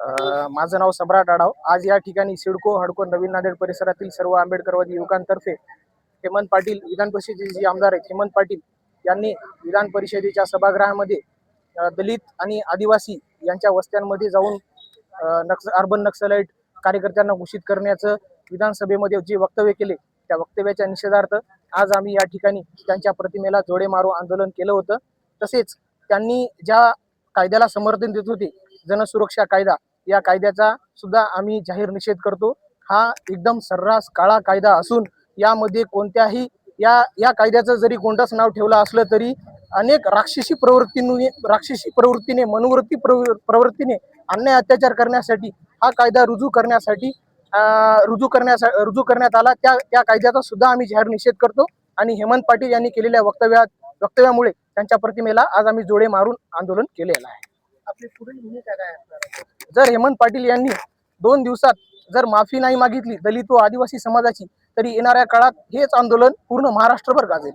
माझं नाव सम्राट आढाव. आज या ठिकाणी सिडको हडको नवीन नांदेड परिसरातील सर्व आंबेडकरवादी युवकांतर्फे हेमंत पाटील विधान परिषदेचे जे आमदार आहेत हेमंत पाटील यांनी विधान परिषदेच्या सभागृहामध्ये दलित आणि आदिवासी यांच्या वस्त्यांमध्ये जाऊन नक्स अर्बन नक्सलाईट कार्यकर्त्यांना घोषित करण्याचं विधानसभेमध्ये जे वक्तव्य केले त्या वक्तव्याच्या निषेधार्थ आज आम्ही या ठिकाणी त्यांच्या प्रतिमेला जोडे मारो आंदोलन केलं होतं. तसेच त्यांनी ज्या कायद्याला समर्थन देत होते जनसुरक्षा कायदा या कायद्याचा सुद्धा आम्ही जाहीर निषेध करतो. हा एकदम सर्रास काळा कायदा असून यामध्ये कोणत्याही या या कायद्याचं जरी गोंडस नाव ठेवलं असलं तरी अनेक राक्षसी प्रवृत्तीने राक्षसी प्रवृत्तीने मनोवृत्ती प्रवृ- प्रवृत्तीने अन्याय अत्याचार करण्यासाठी हा कायदा रुजू करण्यासाठी अं, रुजू करण्यासा रुजू करण्यात आला. त्या त्या कायद्याचा सुद्धा आम्ही जाहीर निषेध करतो. आणि हेमंत पाटील यांनी केलेल्या वक्तव्यात वक्तव्यामुळे त्यांच्या प्रतिमेला आज आम्ही जोडे मारून आंदोलन केलेलं आहे. आपली पुढील भूमिका काय असणार जर हेमंत पाटील यांनी दोन दिवसात जर माफी नाही मागितली दलित व आदिवासी समाजाची तरी येणाऱ्या काळात हेच आंदोलन पूर्ण महाराष्ट्रभर गाजेल.